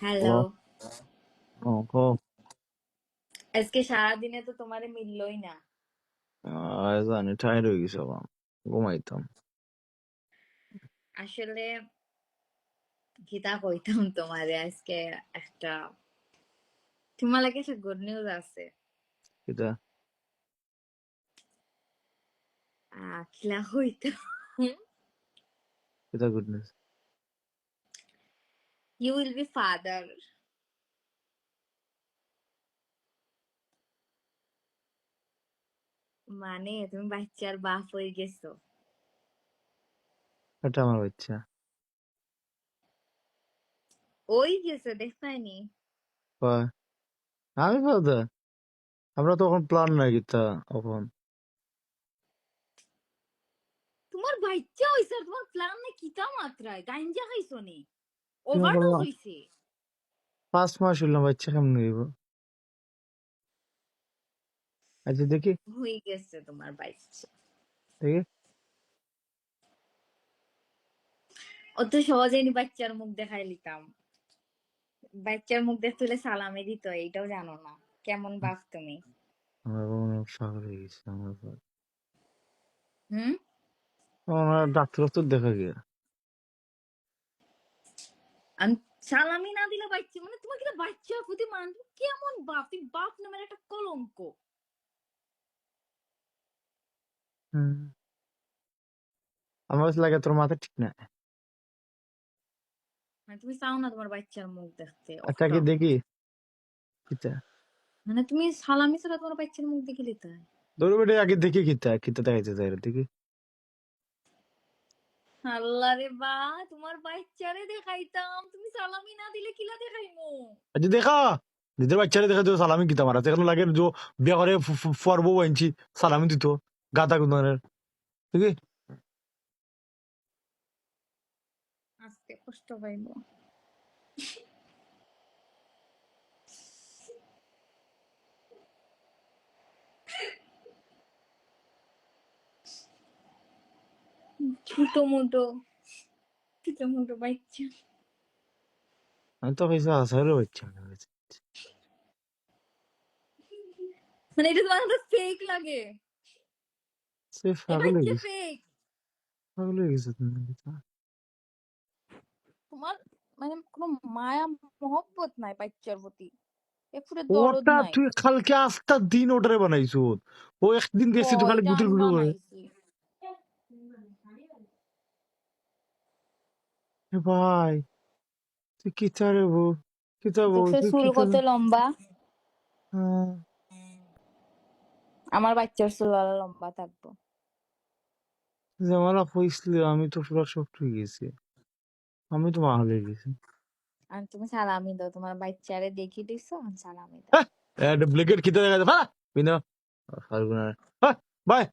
Hello ও কো আজকে সারাদিনে তো তোমারে মিললই না। আহ, জানি টায়ার্ড হয়ে গেছে ঘুমাইতাম। আসলে গীতা কইতাম তোমারে আজকে একটা তোমার লাগে একটা গুড নিউজ আছে। এটা আহ, খিলা হইতাম এটা goodness you will be father মানে তুমি বাচ্চার বাপ হয়ে গেছো। এটা আমার বাচ্চা। ওই গেছে দেখতাইনি কয়, আমি বলতে আমরা তখন প্ল্যান নাই কিতা তখন তোমার বাচ্চা হইছে আর তোমার প্ল্যান না কিতা মাত্রায়? গাঞ্জা খাইছো নি? ওভারডোজ বললাম? হইছে। পাঁচ মাস হইলাম বাচ্চা কেমন হইব? আচ্ছা দেখি। হয়ে গেছে তোমার বাচ্চা। দেখি। অত সহজে নি বাচ্চার মুখ দেখাই লিতাম। বাচ্চার মুখ দেখতে হলে সালামে দিত এইটাও জানো না। কেমন বাপ তুমি? আমার পাগল হয়ে গেছে আমার উপর। হুম? আমার ডাক্তার তো দেখা গিয়া। আমি সালামি না দিলে বাচ্চা মানে তোমার কিনা বাচ্চার প্রতি মান কেমন বাপ? তুমি বাপ নামের একটা কলঙ্ক। আমার লাগে তোর মাথা ঠিক না। মানে তুমি চাও না তোমার বাচ্চার মুখ দেখতে আচ্ছা কি দেখি। কিতা? মানে তুমি সালামি ছাড়া তোমার বাচ্চার মুখ দেখে লিতে বেটে আগে দেখি কিতা কিতা দেখাইতে চাই দেখি। আল্লাহ রে বা তোমার বাচ্চারে দেখাইতাম। তুমি সালামি না দিলে কিলা দেখাইমু? আচ্ছা দেখা নিজের বাচ্চারে দেখা দিও সালামি কিতা মারা? এখন লাগে যে বিয়া করে ফর বউ আনছি সালামি দিত গাতা গুনারের ঠিক আছে কষ্ট পাইব। ছোট মোটো ছোট মোটো বাচ্চা। আমি তো আসারও বাচ্চা মানে এটা তোমার একটা ফেক লাগে? সে পাগল হয়ে গেছে। পাগল হয়ে তোমার মানে কোনো মায়া মহব্বত নাই বাচ্চার প্রতি? ওটা তুই কালকে আস্তা দিন ওটারে বানাইছো ও একদিন গেছি তো খালি ওইটা গুতুর আমি গুতুর করে বানাইছি এ ভাই তুই কিতা রে বউ কিতা বউ দেখছ চুল কিতা লম্বা? হ্যাঁ। আমার বাচ্চার চুল আরও লম্বা থাকব। জামালা কইসলে আমি তো পুরো শক্ত হয়ে গেছি। আমি তো মাহল হয়ে গেছি। আর তুমি সালামি দাও তোমার বাচ্চারে দেখি দিছো সালামি দাও। হ্যাঁ ব্লেকেট কিতা দেখা যায় বিনা। ফাল্গুনা বাই